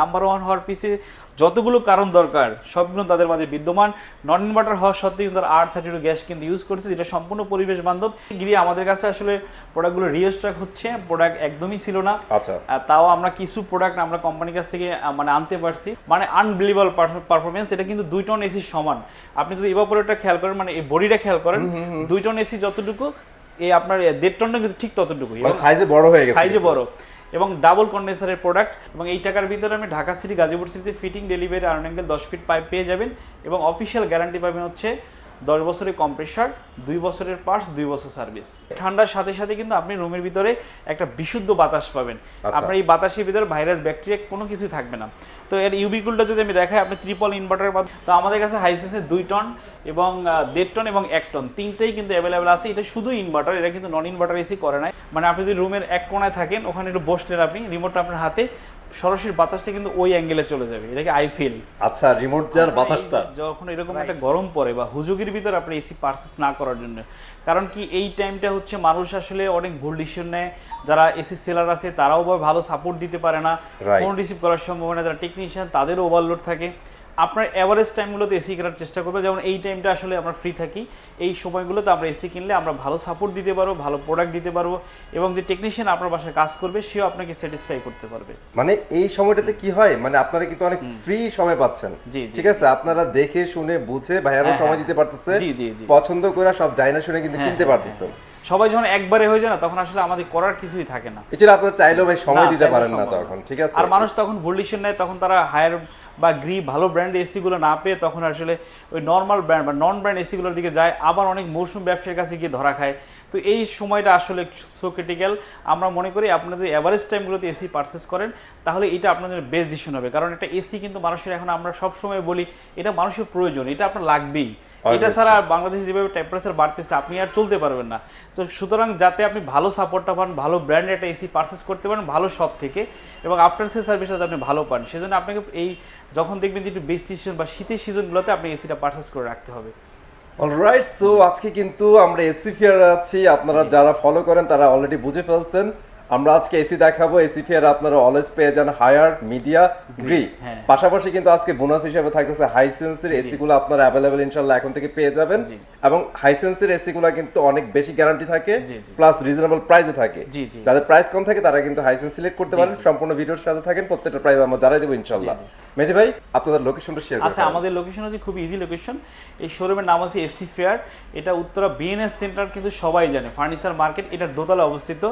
Number one হওয়ার পিছে যতগুলো কারণ দরকার সবগুলো তাদের মাঝে বিদ্যমান। নন ইনভার্টার হওয়ার সত্ত্বেও কিন্তু আর থার্টি টু গ্যাস কিন্তু ইউজ করছে যেটা সম্পূর্ণ পরিবেশ বান্ধব। গিয়ে আমাদের কাছে আসলে প্রোডাক্টগুলো রিস্টক হচ্ছে প্রোডাক্ট একদমই ছিল না। আচ্ছা। তাও আমরা কিছু প্রোডাক্ট আমরা কোম্পানির কাছ থেকে মানে আনতে পারছি। মানে আনবিলিভেবল পারফরমেন্স এটা কিন্তু দুই টন এসি সমান। আপনি যদি ইভাপোরেটর খেয়াল করেন মানে এই বডিটা খেয়াল করেন দুই টন এসি যতটুকু এই আপনার দেড় টনটা কিন্তু ঠিক ততটুকুই। মানে সাইজে বড় হয়ে গেছে সাইজে বড়। এবং ডাবল কন্ডেন্সারের প্রোডাক্ট এবং এই টাকার ভিতরে আপনি ঢাকা সিটি গাজীপুর সিটিতে ফিটিং ডেলিভারি আয়রন অ্যাঙ্গেল দশ ফিট পাইপ পেয়ে যাবেন এবং অফিসিয়াল গ্যারান্টি পাবেন হচ্ছে দশ বছরের কম্প্রেসার দুই বছরের পার্স দুই বছর সার্ভিস ঠান্ডার সাথে সাথে কিন্তু আপনি রুমের ভিতরে একটা বিশুদ্ধ বাতাস পাবেন। আচ্ছা। আপনার এই বাতাসের ভিতরে ভাইরাস ব্যাকটেরিয়া কোনো কিছুই থাকবে না। তো এর ইউবিকুলটা যদি আমি দেখাই আপনি ত্রিপল ইনভার্টারের মাধ্যমে তো আমাদের কাছে হাইসেসে দুই টন এবং দেড় টন এবং এক টন তিনটেই কিন্তু অ্যাভেলেবেল আছে। এটা শুধু ইনভার্টার এটা কিন্তু নন ইনভার্টার এসি করে নাই। মানে আপনি যদি রুমের এক কোণায় থাকেন ওখানে একটু বসলেন আপনি রিমোটটা আপনার হাতে সরাসরি বাতাসটা কিন্তু ওই অ্যাঙ্গেলে চলে যাবে। এটাকে আই ফিল আচ্ছা রিমোট যার বাতাসটা। যখন এরকম একটা গরম পড়ে বা হুজুগির ভিতরে আপনি এসি পারচেস না করার জন্য। কারণ কি এই টাইমটা হচ্ছে মানুষ আসলে অনেক ভুল ডিসিশন নেয়। যারা এসি সেলার আছে তারাও ভালো সাপোর্ট দিতে পারে না. ফোন রিসিভ করার সম্ভাবনা যারা টেকনিশিয়ান তাদেরও ওভারলোড থাকে। আপনার অ্যাভারেজ টাইমগুলোতে এসি কেনার চেষ্টা করবে। যেমন এই টাইমটা আসলে আমরা ফ্রি থাকি এই সময়গুলোতে আমরা এসি কিনলে আমরা ভালো সাপোর্ট দিতে পারব ভালো প্রোডাক্ট দিতে পারব এবং যে টেকনিশিয়ান আপনার বাসায় কাজ করবে সেও আপনাকে স্যাটিসফাই করতে পারবে। মানে এই সময়টাতে কি হয়? মানে আপনারা কিন্তু অনেক ফ্রি সময় পাচ্ছেন। জি। ঠিক আছে? আপনারা দেখে শুনে বুঝে ভাইয়ারও হ্যাঁ, সময় হ্যাঁ। দিতে পারতেছে। জি, জি, জি। পছন্দ করে সব জানা শুনে কিন্তু হ্যাঁ, কিনতে পারতেছেন। সবাই যখন একবারে হয়ে যায় না তখন আসলে আমাদের করার কিছুই থাকে না। এছাড়া আপনারা চাইলেও ভাই সময় দিতে পারেন না তখন ঠিক আছে? আর মানুষ তখন ভুল ডিসিশন নেয় তখন তারা হায়ার বা গ্রি ভালো ব্র্যান্ড এসিগুলো না পেয়ে তখন আসলে ওই নর্মাল ব্র্যান্ড বা নন ব্র্যান্ড এসিগুলোর দিকে যায়, আবার অনেক মৌসুম ব্যবসায়ীর কাছে গিয়ে ধরা খায়। তো এই সময়টা আসলে সো ক্রিটিক্যাল আমরা মনে করি আপনারা যদি অ্যাভারেজ টাইমগুলোতে এসি পারচেস করেন, তাহলে এটা আপনাদের বেস্ট ডিসিশন হবে। কারণ একটা এসি কিন্তু মানুষের এখন আমরা সবসময় বলি, এটা মানুষের প্রয়োজন, এটা আপনার লাগবেই। এটা. ছাড়া বাংলাদেশে যেভাবে টেম্পারেচার বাড়তেছে আপনি আর চলতে পারবেন না। তো সুতরাং যাতে আপনি ভালো সাপোর্টটা পান ভালো ব্র্যান্ডের একটা এসি পারচেস করতে পারেন ভালো শপ থেকে এবং আফটার সে সার্ভিসটা যাতে আপনি ভালো পান সেজন্য আপনাকে এই যখন দেখবেন যে একটু বেস্ট সিজন বা শীতের সিজনগুলোতে আপনি এসিটা পারচেস করে রাখতে হবে। অলরাইট সো আজকে কিন্তু আমরা এসি ফিয়ার আছি আপনারা যারা ফলো করেন তারা অলরেডি বুঝে ফেলছেন। আমরা আজকে এসি দেখাবো। এসি ফেয়ার আপনারা অলওয়েজ পেয়ে যান হায়ার মিডিয়া গ্রি। পাশাপাশি কিন্তু আজকে বোনাস হিসেবে থাকতেছে হাইসেন্সের এসি গুলো আপনারা অ্যাভেলেবেল ইনশাল্লাহ এখন থেকে পেয়ে যাবেন। এবং হাইসেন্সের এসি গুলো কিন্তু অনেক বেশি গ্যারান্টি থাকে। প্লাস রিজনেবল প্রাইসে থাকে। যাদের প্রাইস কম থাকে তারা কিন্তু হাইসেন্স সিলেক্ট করতে পারেন। সম্পূর্ণ ভিডিওর সাথে থাকেন প্রত্যেকটা প্রাইস আমরা জানাই দেবো ইনশাল্লাহ মেহেদি ভাই আপনাদের লোকেশনটা শেয়ার আচ্ছা আমাদের লোকেশন হচ্ছে খুব ইজি লোকেশন এই শোরুমের নাম আছে এসি ফেয়ার। এটা উত্তরা বিএনএস সেন্টার কিন্তু সবাই জানে। ফার্নিচার মার্কেট এটা দোতলা অবস্থিত।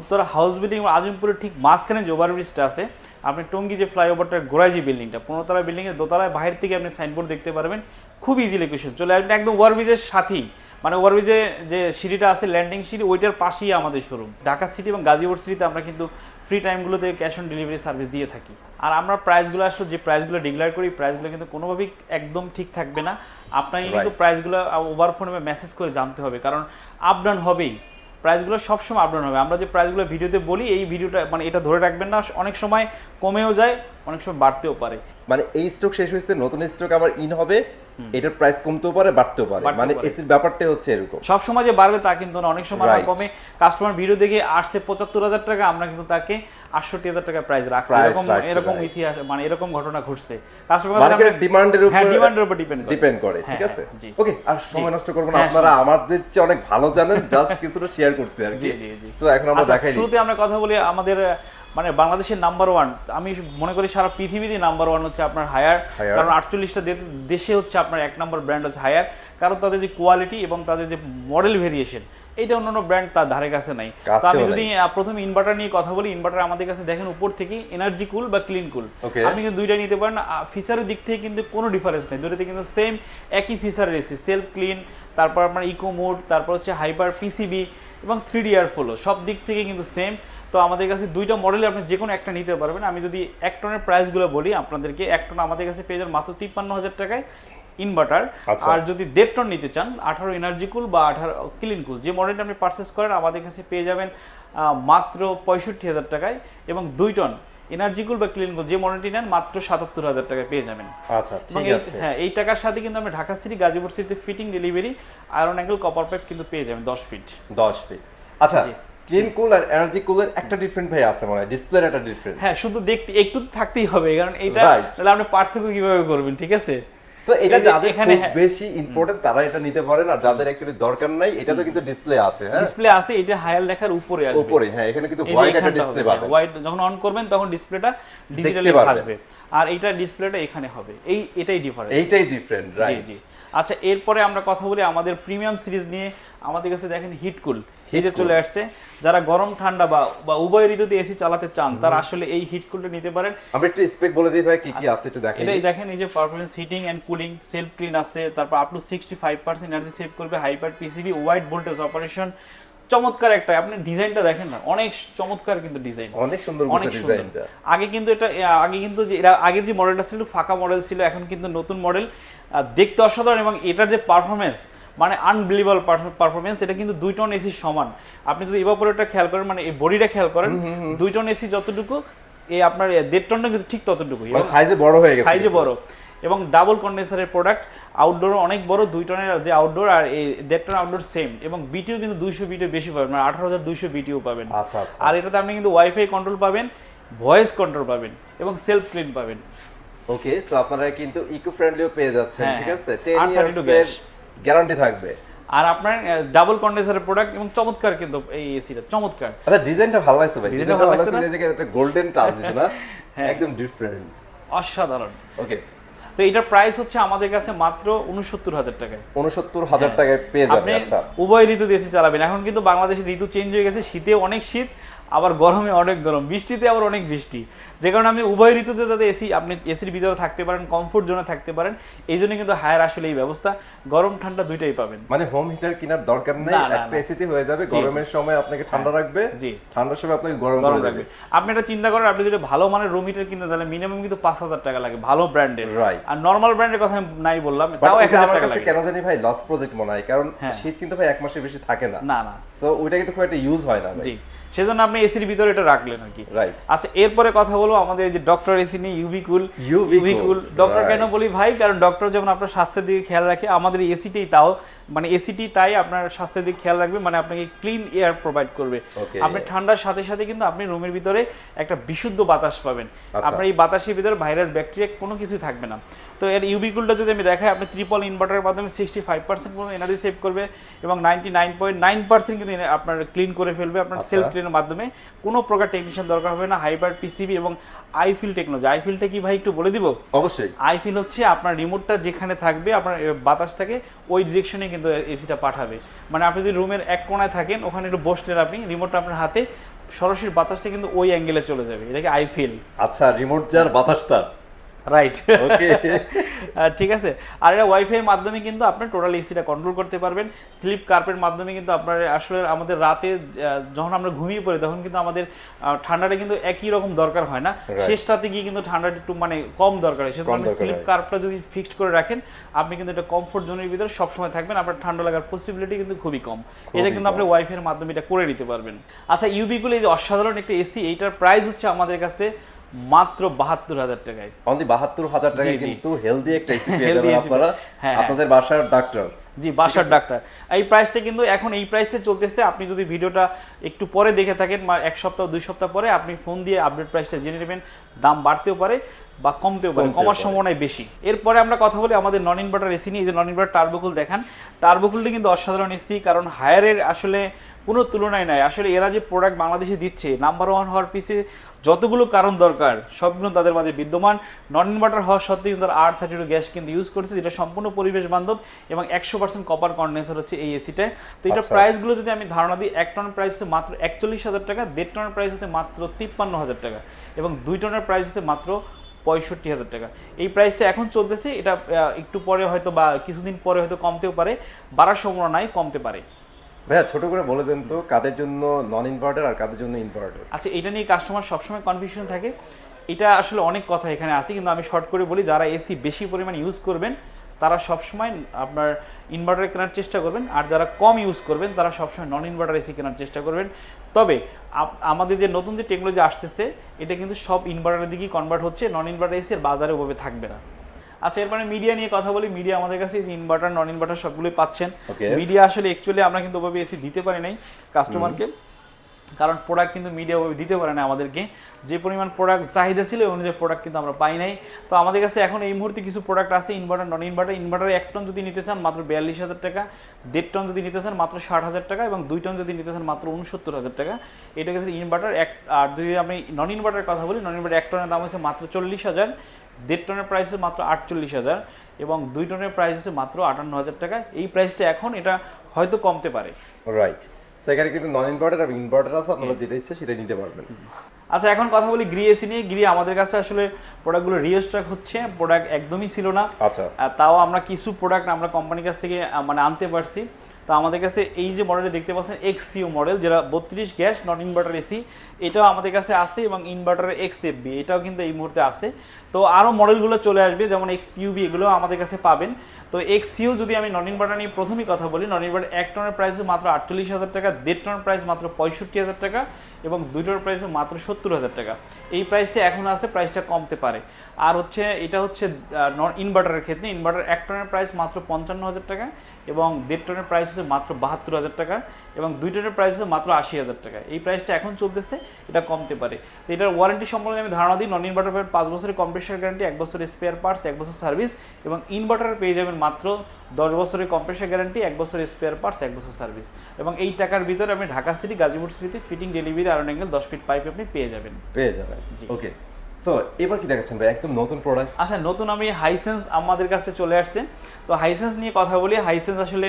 উত্তরা হাউস বিল্ডিং এবং আজিমপুরের ঠিক মাঝখানে যে ওভারব্রিজটা আছে আপনি টঙ্গি যে ফ্লাইওভারটার গোড়ায় যে বিল্ডিংটা পনেরোতলা বিল্ডিংয়ের দোতলায় বাইরে থেকে আপনি সাইনবোর্ড দেখতে পারবেন। খুব ইজি লোকেশন চলে আসবেন একদম ওভারব্রিজের সাথেই। মানে ওভারব্রিজে যে সিঁড়িটা আছে ল্যান্ডিং সিঁড়ি ওইটার পাশেই আমাদের শোরুম ঢাকা সিটি এবং গাজীপুর সিটিতে আমরা কিন্তু ফ্রি টাইমগুলোতে ক্যাশ অন ডেলিভারি সার্ভিস দিয়ে থাকি। আর আমরা প্রাইসগুলো আসলে যে প্রাইসগুলো ডিক্লেয়ার করি প্রাইসগুলো কিন্তু কোনোভাবেই একদম ঠিক থাকবে না। আপনাকে কিন্তু. প্রাইসগুলো ওভার ফোনে মেসেজ করে জানতে হবে। কারণ আপ ডাউন হবেই। প্রাইসগুলো সবসময় আপ ডাউন হবে। আমরা যে প্রাইসগুলো ভিডিওতে বলি এই ভিডিওটা মানে এটা ধরে রাখবেন না অনেক সময় কমেও যায়। অনেক সময় বাড়তেও পারে। মানে এই স্টক শেষ হয়েছে নতুন স্টক আবার ইন হবে এটার প্রাইস কমতেও পারে বাড়তেও পারে। মানে এসির ব্যাপারটাই হচ্ছে এরকম। সব সময় যে বাড়বে তা কিন্তু না অনেক সময় কমে। কাস্টমার ভিডিও দেখে আসছে পঁচাত্তর হাজার টাকা আমরা কিন্তু তাকে আটষট্টি হাজার টাকা প্রাইস রাখছি। এরকম এরকম ইতিহাস মানে এরকম ঘটনা ঘটছে। কাস্টমার মার্কেট ডিমান্ডের হ্যাঁ উপর ডিমান্ডের উপর ডিপেন্ড ডিপেন্ড করে হ্যাঁ, ঠিক আছে? হ্যাঁ, ওকে আর সময় নষ্ট করব না হ্যাঁ, আপনারা আমাদের চেয়ে অনেক ভালো জানেন জাস্ট কিছুটা শেয়ার করছি আর কি। সো এখন আমরা আচ্ছা, দেখাই শুরুতে আমরা কথা বলি আমাদের মানে বাংলাদেশের নাম্বার ওয়ান আমি মনে করি সারা পৃথিবীতে নাম্বার ওয়ান হচ্ছে আপনার হায়ার কারণ আটচল্লিশটা দেশে হচ্ছে আপনার এক নম্বর ব্র্যান্ড হচ্ছে হায়ার কারণ তাদের যে কোয়ালিটি এবং তাদের যে মডেল ভেরিয়েশন এইটা অন্যান্য ব্র্যান্ড তার ধারে কাছে নাই। তো আমি যদি প্রথম ইনভার্টার নিয়ে কথা বলি ইনভার্টার আমাদের কাছে দেখেন উপর থেকে এনার্জি কুল বা ক্লিন কুল আপনি কিন্তু দুইটা নিতে পারেন ফিচারের দিক থেকে কিন্তু কোনো ডিফারেন্স নেই। দুটোতে কিন্তু সেম একই ফিচার এসি সেলফ ক্লিন তারপর আপনার ইকো মোড তারপর হচ্ছে হাইপার পিসিবি এবং থ্রি ডি এয়ার ফ্লো সব দিক থেকে কিন্তু সেম তো আমাদের কাছে দুইটা মডেলে আপনি যে কোনো একটা নিতে পারবেন। আমি যদি এক টনের প্রাইসগুলো বলি আপনাদেরকে এক টন আমাদের কাছে পেয়ে যান মাত্র তিপ্পান্ন হাজার টাকায় ইনভার্টার আচ্ছা। আর যদি দেড় টন নিতে চান আঠারো এনার্জি কুল বা আঠারো ক্লিন কুল যে মডেলটা আপনি পারচেস করেন আমাদের কাছে পেয়ে যাবেন মাত্র পঁয়ষট্টি হাজার টাকায় এবং দুই টন এনার্জি কুল বা ক্লিন কুল যে মডেলটি নেন মাত্র সাতাত্তর হাজার টাকায় পেয়ে যাবেন। আচ্ছা ঠিক আছে। হ্যাঁ এই টাকার সাথে কিন্তু আমরা ঢাকা সিটি গাজীপুর সিটিতে fitting delivery iron angle copper pipe কিন্তু পেয়ে যাবেন দশ ফিট 10 ফিট আচ্ছা। ক্লিন কুল আর এনার্জি কুলের একটা ডিফারেন্ট ভাই আছে মনে হয় ডিসপ্লের একটা ডিফারেন্ট হ্যাঁ শুধু দেখতে একটু তো থাকতেই হবে কারণ এটা তাহলে আপনি পার্থক্য কীভাবে করবেন ঠিক আছে? সো এটা যাদের এখানে খুব হ্যাঁ। বেশি ইম্পর্টেন্ট তারা এটা নিতে পারেন আর যাদের অ্যাকচুয়ালি দরকার নাই এটা তো কিন্তু ডিসপ্লে আছে হ্যাঁ? ডিসপ্লে আছে এটা হায়ার লেখার উপরে আসবে। উপরে হ্যাঁ এখানে কিন্তু হোয়াইট একটা ডিসপ্লে পাবেন। হোয়াইট যখন অন করবেন তখন ডিসপ্লেটা ডিজিটালি। আসবে আর এইটা ডিসপ্লেটা এখানে হবে এই এটাই ডিফারেন্স এইটাই ডিফারেন্ট রাইট জি। আচ্ছা এরপরে আমরা কথা বলি আমাদের প্রিমিয়াম সিরিজ নিয়ে। আমাদের কাছে দেখেন হিটকুল এই Heatcool। চলে আসছে। যারা গরম ঠান্ডা বা বা উভয় ঋতুতে এসি চালাতে চান তারা আসলে এই হিটকুলটা নিতে পারেন। আমরা একটু স্পেক বলে দিই ভাই কি কি আছে একটু দেখাই এটাই দেখেন এই যে performance heating and cooling self clean আছে তারপর up to sixty five percent energy save করবে hyper PCB wide voltage operation চমৎকার একটা আপনি ডিজাইনটা দেখেন না অনেক চমৎকার কিন্তু ডিজাইন। অনেক সুন্দর অনেক সুন্দর। আগে কিন্তু এটা আগে কিন্তু যে আগের যে মডেলটা ছিল ফাঁকা মডেল ছিল এখন কিন্তু নতুন মডেল দেখতে অসাধারণ এবং এটার যে পারফরমেন্স মানে আনবিলিভেবল পারফরমেন্স এটা কিন্তু দুই টন এসি সমান। আপনি যদি ইভাপোরেটরটা খেয়াল করেন মানে এই বডিটা খেয়াল করেন দুই টন এসি যতটুকু এই আপনার দেড় টনটা কিন্তু ঠিক ততটুকু মানে সাইজে বড় হয়ে গেছে সাইজে বড়। এবং ডাবল কন্ডেন্সারের প্রোডাক্ট আউটডোর অনেক বড় দুই টনের যে আউটডোর আর এই দেড় টন আউটডোর সেম এবং বিটিও কিন্তু দুইশো বিটিও বেশি পাবেন মানে আঠারো হাজার দুইশো বিটিও পাবেন। আচ্ছা আচ্ছা। আর এটাতে আপনি কিন্তু ওয়াইফাই কন্ট্রোল পাবেন ভয়েস কন্ট্রোল পাবেন এবং সেলফ ক্লিন পাবেন। ওকে সো আপনারা কিন্তু ইকো ফ্রেন্ডলিও পেয়ে যাচ্ছেন হ্যাঁ, ঠিক আছে? হ্যাঁ। 10 R32 ইয়ার্স। গ্যারান্টি থাকবে। আর আপনার ডাবল কন্ডেন্সারের প্রোডাক্ট এবং চমৎকার কিন্তু এই এসিটা চমৎকার। আচ্ছা ডিজাইনটা ভালো লাগছে ভাই। ডিজাইনটা ভালো লাগছে যে একটা গোল্ডেন টাচ দিছে না? হ্যাঁ। একদম ডিফারেন্ট অসাধারণ। ওকে তো এটার প্রাইস হচ্ছে আমাদের কাছে মাত্র উনসত্তর হাজার টাকায়। উনসত্তর হাজার টাকায় পেয়ে যাবেন আচ্ছা। উভয় ঋতু এসি চালাবেন। এখন কিন্তু বাংলাদেশে ঋতু চেঞ্জ হয়ে গেছে শীতে অনেক শীত। আবার গরমে অনেক গরম বৃষ্টিতে আবার অনেক বৃষ্টি। যে কারণে আপনি উভয় ঋতুতে যাতে এসি আপনি এসির ভিতরে থাকতে পারেন কমফোর্ট জোনে থাকতে পারেন এই জন্য কিন্তু হায়ার আসলে এই ব্যবস্থা। গরম ঠান্ডা দুইটাই পাবেন। মানে হোম হিটার কেনার দরকার নেই একটা এসিতে হয়ে যাবে গরমের সময় আপনাকে ঠান্ডা রাখবে জি। ঠান্ডার সময় আপনাকে গরম গরম করে রাখবে। আপনি এটা চিন্তা করেন আপনি যদি ভালো মানের রুম হিটার কিনতে তাহলে মিনিমাম কিন্তু পাঁচ হাজার টাকা লাগে ভালো ব্র্যান্ডের Right. আর নর্মাল ব্র্যান্ডের কথা আমি নাই বললাম তাও এক হাজার টাকা লাগে। কেন জানি ভাই লস প্রজেক্ট মনে হয় কারণ হ্যাঁ। শীত কিন্তু ভাই এক মাসের বেশি থাকে না। না না। সো ওইটা কিন্তু খুব একটা ইউজ হয় না জি। সেজন্য আপনি এসির ভিতরে এটা রাখলেন আর কি। রাইট আচ্ছা এরপরে কথা বলব আমাদের যে ডক্টর এসি নিয়ে UV cool cool UV UV cool, cool doctor কেন বলি ভাই? কারণ ডক্টর যেমন আপনার স্বাস্থ্যের দিকে খেয়াল রাখে আমাদের এসিটাই তাও। মানে এসিটি তাই আপনার স্বাস্থ্যের দিকে খেয়াল রাখবে মানে আপনাকে ক্লিন এয়ার প্রোভাইড করবে। আপনি ঠান্ডার সাথে সাথে কিন্তু আপনি রুমের ভিতরে একটা বিশুদ্ধ বাতাস পাবেন। আচ্ছা। আপনার এই বাতাসের ভিতরে ভাইরাস ব্যাকটেরিয়া কোনো কিছুই থাকবে না। তো এর ইউভি কুলটা যদি আমি দেখাই আপনি ট্রিপল ইনভার্টারের মাধ্যমে সিক্সটি ফাইভ পার্সেন্ট পর্যন্ত এনার্জি সেভ করবে এবং ninety nine point nine percent কিন্তু আপনার ক্লিন করে ফেলবে। আপনার আচ্ছা। সেলফ ক্লিনের মাধ্যমে কোনো প্রকার টেকনিশিয়ান দরকার হবে না। হাইপার পিসিবি এবং আইফিল টেকনোলজি আইফিলটা কি ভাই একটু বলে দিব? অবশ্যই। আইফিল হচ্ছে আপনার রিমোটটা যেখানে থাকবে আপনার বাতাসটাকে ওই ডিরেকশনে কিন্তু এসিটা পাঠাবে। মানে আপনি যদি রুমের এক কোণায় থাকেন, ওখানে একটু বসলেন আপনি রিমোটটা আপনার হাতে, সরাসরি বাতাসটা কিন্তু ওই অ্যাঙ্গেলে চলে যাবে। এটাকে আইফিল আচ্ছা রিমোট যার বাতাসটা রাইট ওকে ঠিক আছে। আর এটা ওয়াইফাই এর মাধ্যমে কিন্তু আপনি টোটাল এসিটা কন্ট্রোল করতে পারবেন। স্লিপ কার্পের মাধ্যমে কিন্তু আপনার আসলে আমাদের রাতে যখন আমরা ঘুমিয়ে পড়ি তখন কিন্তু আমাদের ঠান্ডাটা কিন্তু একই রকম দরকার হয় না। Right. শেষ রাতে গিয়ে কিন্তু ঠান্ডাটা একটু মানে কম দরকার হয়। সেজন্য স্লিপ। কার্পটা যদি ফিক্সড করে রাখেন আপনি কিন্তু এটা কমফোর্ট জোনের ভিতরে সবসময় থাকবেন। আপনার ঠান্ডা লাগার পসিবিলিটি কিন্তু খুবই কম। এটা কিন্তু আপনি ওয়াইফাই এর মাধ্যমে এটা করে নিতে পারবেন। আচ্ছা ইউবিগুলো এই যে অসাধারণ একটা এসি এইটার প্রাইস হচ্ছে আমাদের কাছে মাত্র বাহাত্তর হাজার টাকায়। অনলি বাহাত্তর হাজার টাকায়। কিন্তু হেলদি একটা এসি পেয়ে যাবেন আপনারা। হ্যাঁ, হ্যাঁ। আপনাদের বাসার ডাক্তার জি বাসার ডাক্তার এই প্রাইসটা কিন্তু এখন এই প্রাইসটা চলতেছে। আপনি যদি ভিডিওটা একটু পরে দেখে থাকেন এক সপ্তাহ দুই সপ্তাহ পরে আপনি ফোন দিয়ে আপডেট প্রাইসটা জেনে নেবেন। দাম বাড়তেও পারে। বা কমতেও পারে কমার। সম্ভাবনাই বেশি। এরপরে আমরা কথা বলি আমাদের নন ইনভার্টার এসি নিয়ে যে নন ইনভার্টার টার্বোকুল দেখান। টার্বোকুলটি কিন্তু অসাধারণ এসি কারণ হায়ারের আসলে কোনো তুলনায় নাই আসলে এরা যে প্রোডাক্ট বাংলাদেশে দিচ্ছে নাম্বার ওয়ান হওয়ার পিছে যতগুলো কারণ দরকার সবগুলো তাদের মাঝে বিদ্যমান। নন ইনভার্টার হওয়ার সত্ত্বেও কিন্তু আর থার্টি টু গ্যাস কিন্তু ইউজ করছে যেটা সম্পূর্ণ পরিবেশ বান্ধব এবং একশো পার্সেন্ট কপার কন্ডেন্সার হচ্ছে এই এসিটায় তো এটা আচ্ছা। প্রাইসগুলো যদি আমি ধারণা দিই এক টনের প্রাইস হচ্ছে মাত্র একচল্লিশ হাজার টাকা দেড় টনের প্রাইস হচ্ছে মাত্র তিপ্পান্ন হাজার টাকা এবং দুই টনের প্রাইস হচ্ছে মাত্র পঁয়ষট্টি হাজার টাকা। এই প্রাইসটা এখন চলতেছে এটা একটু পরে হয়তো বা কিছুদিন পরে হয়তো কমতেও পারে বাড়ার সম্ভাবনা নাই কমতে পারে। ভাইয়া ছোট করে বলে দেন তো কাদের জন্য নন ইনভার্টার আর কাদের জন্য ইনভার্টার আচ্ছা এটা নিয়ে কাস্টমার সবসময় কনফিউশন থাকে। এটা আসলে অনেক কথা এখানে আছে কিন্তু আমি শর্ট করে বলি যারা এসি বেশি পরিমাণ ইউজ করবেন তারা সবসময় আপনার ইনভার্টার কেনার চেষ্টা করবেন আর যারা কম ইউজ করবেন তারা সবসময় নন ইনভার্টার এসি কেনার চেষ্টা করবেন। তবে আমাদের যে নতুন যে টেকনোলজি আসতেছে এটা কিন্তু সব ইনভার্টারের দিকেই কনভার্ট হচ্ছে নন ইনভার্টার এসি এর বাজারে ওভাবে থাকবে না। আচ্ছা এরপরে মিডিয়া নিয়ে কথা বলি। মিডিয়া আমাদের কাছে ইনভার্টার নন ইনভার্টার সবগুলোই পাচ্ছেন। মিডিয়া আসলে অ্যাকচুয়ালি আমরা কিন্তু ওভাবে এসি দিতে পারি নাই কাস্টমারকে কারণ প্রোডাক্ট কিন্তু মিডিয়া দিতে পারে না আমাদেরকে। যে পরিমাণ প্রোডাক্ট চাহিদা ছিল ওই অনুযায়ী প্রোডাক্ট কিন্তু আমরা পাই নাই। তো আমাদের কাছে এখন এই মুহূর্তে কিছু প্রোডাক্ট আছে ইনভার্টার নন ইনভার্টার ইনভার্টার এক টন যদি নিতে চান, মাত্র বিয়াল্লিশ হাজার টাকা। দেড় টন যদি নিতে চান, মাত্র ষাট হাজার টাকা এবং দুই টন যদি নিতে চান, মাত্র উনসত্তর হাজার টাকা। এটা গেছে ইনভার্টার এক আর যদি আমি নন ইনভার্টারের কথা বলি নন ইনভার্টার এক টনের দাম হচ্ছে মাত্র চল্লিশ হাজার। দেড় টনের প্রাইস হচ্ছে মাত্র আটচল্লিশ হাজার। এবং দুই টনের প্রাইস হচ্ছে মাত্র আটান্ন হাজার টাকা। এই প্রাইসটা এখন এটা হয়তো কমতে পারে। রাইট সো এখানে কিন্তু নন ইনভার্টার এবং ইনভার্টার আছে আপনারা যেটা ইচ্ছে সেটা নিতে পারবেন। আচ্ছা এখন কথা বলি গ্রি এসি নিয়ে। গ্রি আমাদের কাছে আসলে প্রোডাক্টগুলো রিস্টক হচ্ছে প্রোডাক্ট একদমই ছিল না। আচ্ছা। তাও আমরা কিছু প্রোডাক্ট আমরা কোম্পানির কাছ থেকে মানে আনতে পারছি। তো আমাদের কাছে এই যে মডেলটা দেখতে পাচ্ছেন এক্সিও মডেল যেটা বত্রিশ গ্যাস নন ইনভার্টার এসি এটাও আমাদের কাছে আছে এবং ইনভার্টার এক্স এফবি এটাও কিন্তু এই মুহূর্তে আছে। তো আরও মডেলগুলো চলে আসবে যেমন এক্স পিউবি এগুলো আমাদের কাছে পাবেন। তো এক্সিও যদি আমি নন ইনভার্টার নিয়ে প্রথমেই কথা বলি নন ইনভার্টার এক টনের প্রাইস মাত্র আটচল্লিশ হাজার টাকা দেড় টনের প্রাইস মাত্র পঁয়ষট্টি হাজার টাকা এবং দুই টনের প্রাইস মাত্র সত্তর হাজার টাকা। এই প্রাইসটা এখন আছে প্রাইসটা কমতে পারে। আর হচ্ছে, এটা হচ্ছে নন ইনভার্টারের ক্ষেত্রে ইনভার্টার এক টনের প্রাইস মাত্র পঞ্চান্ন হাজার টাকা এবং দেড় টনের প্রাইস হচ্ছে মাত্র বাহাত্তর হাজার টাকা এবং দুই টনের প্রাইস হচ্ছে মাত্র আশি হাজার টাকা। এই প্রাইসটা এখন চলতেছে, এটা কমতে পারে। তো এটার ওয়ারেন্টি সম্পর্কে আমি ধারণা দিই নন ইনভার্টার পাবেন পাঁচ বছরের কম্প্রেসার গ্যারান্টি এক বছরের স্পেয়ার পার্টস এক বছর সার্ভিস এবং ইনভার্টার পেয়ে যাবেন মাত্র দশ বছরের কম্প্রেসার গ্যারান্টি এক বছরের স্পেয়ার পার্টস এক বছর সার্ভিস এবং এই টাকার ভিতরে আপনি ঢাকা সিটি গাজীপুর সিটিতে ফিটিং ডেলিভারি আরন অ্যাঙ্গেল দশ ফিট পাইপ আপনি পেয়ে যাবেন। পেয়ে যাবেন। জি। ওকে সো এবার কি দেখাচ্ছেন ভাই? একদম নতুন প্রোডাক্ট আচ্ছা নতুন আমি হাইসেন্স আমাদের কাছে চলে আসছে। তো হাইসেন্স নিয়ে কথা বলি। হাইসেন্স আসলে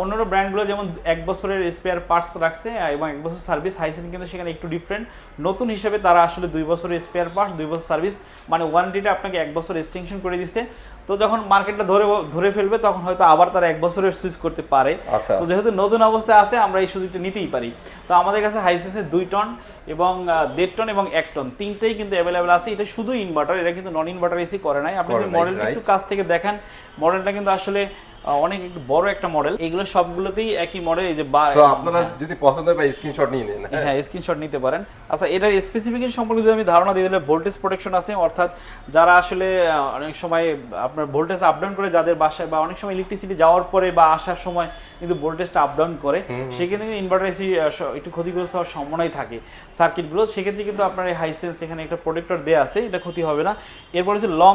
অন্যান্য ব্র্যান্ডগুলো যেমন এক বছরের স্পেয়ার পার্টস রাখছে এবং এক বছর সার্ভিস হাইসেন্স কিন্তু সেখানে একটু ডিফারেন্ট নতুন হিসেবে তারা আসলে দুই বছরের স্পেয়ার পার্টস দুই বছর সার্ভিস মানে ওয়ারেন্টিটা আপনাকে এক বছর এক্সটেনশন করে দিচ্ছে তো যখন মার্কেটটা ধরে ধরে ফেলবে তখন হয়তো আবার তারা এক বছরের সুইচ করতে পারে। আচ্ছা। তো যেহেতু নতুন অবস্থায় আছে আমরা এই সুযোগটা নিতেই পারি। তো আমাদের কাছে হাইসেন্সের দুই টন এবং দেড় টন এবং এক টন তিনটেই কিন্তু অ্যাভেলেবেল আছে। এটা শুধু ইনভার্টার এটা কিন্তু নন ইনভার্টার এসি করে নাই আপনি মডেলটা একটু কাছ থেকে দেখেন মডেলটা কিন্তু আসলে অনেক একটু বড় একটা মডেল এগুলো সবগুলোতেই একই মডেল এই যে আপনারা যদি পছন্দ হয় স্ক্রিনশট নিয়ে নিন হ্যাঁ। হ্যাঁ স্ক্রিনশট নিতে পারেন। আচ্ছা এটার স্পেসিফিকেশন সম্পর্কে যদি আমি ধারণা দিয়ে দিলে ভোল্টেজ প্রোটেকশন আছে অর্থাৎ যারা আসলে অনেক সময় আপনার ভোল্টেজ আপ ডাউন করে যাদের বাসায় বা অনেক সময় ইলেকট্রিসিটি যাওয়ার পরে বা আসার সময় কিন্তু ভোল্টেজটা আপ ডাউন করে সেক্ষেত্রে কিন্তু ইনভার্টার এসি একটু ক্ষতিগ্রস্ত হওয়ার সম্ভাবনাই থাকে। সার্কিটগুলো সেক্ষেত্রে কিন্তু আপনার এই হাইসেন্স এখানে একটা প্রোটেক্টর দেওয়া আছে এটা ক্ষতি হবে না। এরপর হচ্ছে লং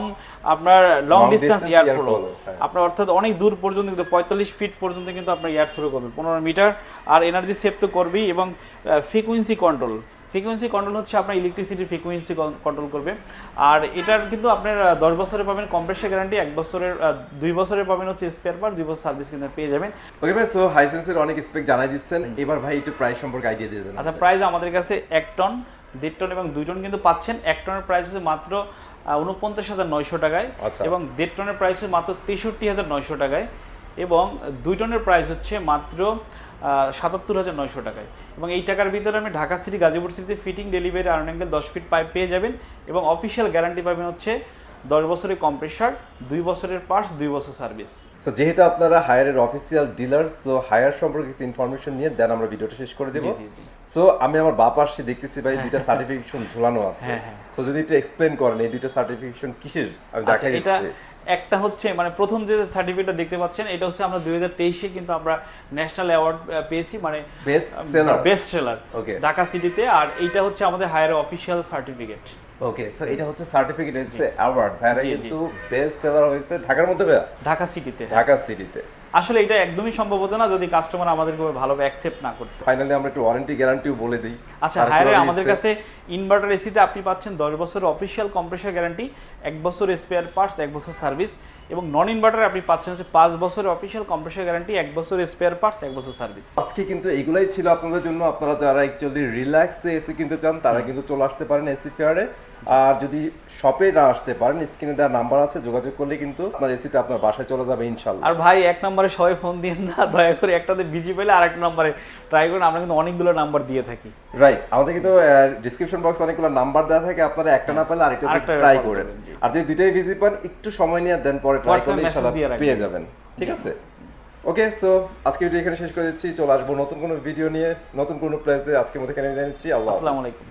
আপনার লং ডিস্টেন্স এয়ার ফ্লো হ্যাঁ। আপনার অর্থাৎ অনেক দূর পর্যন্ত কিন্তু পঁয়তাল্লিশ ফিট পর্যন্ত কিন্তু আপনার এয়ার থ্রো করবে পনেরো মিটার। আর এনার্জি সেভ তো করবেই এবং ফ্রিকুয়েন্সি কন্ট্রোল ফ্রিকুয়েন্সি কন্ট্রোল হচ্ছে আপনার ইলেকট্রিসিটির ফ্রিকুয়েন্সি কন্ট্রোল করবে। আর এটার কিন্তু আপনার দশ বছরে পাবেন কম্প্রেসার গ্যারান্টি এক বছরের দুই বছরের পাবেন হচ্ছে স্পেয়ার পার দুই বছর সার্ভিস কিন্তু পেয়ে যাবেন। ওকে ভাই সো হাইসেন্সের অনেক স্পেক জানাই দিচ্ছেন। এবার ভাই একটু প্রাইস সম্পর্কে আইডিয়া দিয়ে দেন। আচ্ছা প্রাইস আমাদের কাছে এক টন দেড় টন এবং দুই টন কিন্তু পাচ্ছেন। এক টনের প্রাইস হচ্ছে মাত্র উনপঞ্চাশ হাজার নয়শো টাকায় আচ্ছা। এবং দেড় টনের প্রাইস হচ্ছে মাত্র তেষট্টি হাজার নয়শো টাকায় এবং দুই টনের প্রাইস হচ্ছে মাত্র সাতাত্তর হাজার নয়শো টাকায় এবং এই টাকার ভিতরে আমি ঢাকা সিটি গাজীপুর সিটিতে ফিটিং ডেলিভারি আর্ন অ্যাঙ্গেল দশ ফিট পাইপ পেয়ে যাবেন এবং অফিসিয়াল গ্যারান্টি পাবেন হচ্ছে দশ বছরের কম্প্রেসার দুই বছরের পার্টস দুই বছর সার্ভিস তো যেহেতু আপনারা হায়ারের অফিসিয়াল ডিলার সো হায়ার সম্পর্কে কিছু ইনফরমেশন নিয়ে দেন আমরা ভিডিওটা শেষ করে দেব। সো আমি আমার বাপ আসছে দেখতেছি ভাই দুইটা সার্টিফিকেশন ঝুলানো আছে। হ্যাঁ, হ্যাঁ। সো যদি একটু এক্সপ্লেন করেন এই দুইটা সার্টিফিকেশন কিসের? আমি আচ্ছা, দেখাই এটা দিচ্ছি। একটা হচ্ছে মানে প্রথম যে সার্টিফিকেটটা দেখতে পাচ্ছেন এটা হচ্ছে আমরা দুই হাজার তেইশে কিন্তু আমরা ন্যাশনাল অ্যাওয়ার্ড পেয়েছি মানে best seller best seller. Dhaka সিটিতে আর এইটা হচ্ছে আমাদের Haier official certificate okay so এটা হচ্ছে সার্টিফিকেট হচ্ছে অ্যাওয়ার্ড ভাইরা। কিন্তু বেস্ট সেলার হয়েছে ঢাকার মধ্যে? ঢাকা সিটিতে ঢাকা সিটিতে আসলে এটা একদমই সম্ভব হতো না যদি কাস্টমার আমাদেরকে ভালোভাবে অ্যাকসেপ্ট না করতো। ফাইনালি আমরা একটু ওয়ারেন্টি গ্যারান্টিও বলে দিই। আচ্ছা হায়ারে আমাদের কাছে ইনভার্টার এসিতে আপনি পাচ্ছেন দশ বছরের অফিসিয়াল কম্প্রেসার গ্যারান্টি এক বছর স্পেয়ার পার্টস এক বছর সার্ভিস এবং নন ইনভার্টারে আপনি পাচ্ছেন হচ্ছে পাঁচ বছরের অফিসিয়াল কম্প্রেসার গ্যারান্টি এক বছর স্পেয়ার পার্টস এক বছর সার্ভিস আজকে কিন্তু এগুলাই ছিল আপনাদের জন্য। আপনারা যারা অ্যাকচুয়ালি রিল্যাক্সে এসি কিনতে চান তারা কিন্তু চলে আসতে পারেন এসি ফেয়ারে আর যদি শপে না আসতে পারেন স্ক্রিনে দেওয়া নাম্বার আছে যোগাযোগ করলে কিন্তু আপনার এসিটা আপনার বাসায় চলে যাবে ইনশাল্লাহ। আর ভাই এক নম্বরে সবাই ফোন দিয়ে না দয়া করে একটাতে বিজি পেলে আর একটা নম্বরে ট্রাই করুন আমরা কিন্তু অনেকগুলো নাম্বার দিয়ে থাকি। রাইট আমাদের কিন্তু ডিসক্রিপশন বক্স অনেকগুলো নাম্বার দেওয়া থাকে আপনারা একটা না পেলে আরেকটা ট্রাই করেন। আর যদি দুইটাই ভিজি পান একটু সময় নিয়ে দেন পরে ট্রাই করলে ইনশাল্লাহ পেয়ে যাবেন। ঠিক আছে? ওকে সো আজকে ভিডিও এখানে শেষ করে দিচ্ছি চলে আসব নতুন কোনো ভিডিও নিয়ে নতুন কোনো প্লেসে আজকের মধ্যে এখানে নিচ্ছি আল্লাহ আসসালামু আলাইকুম।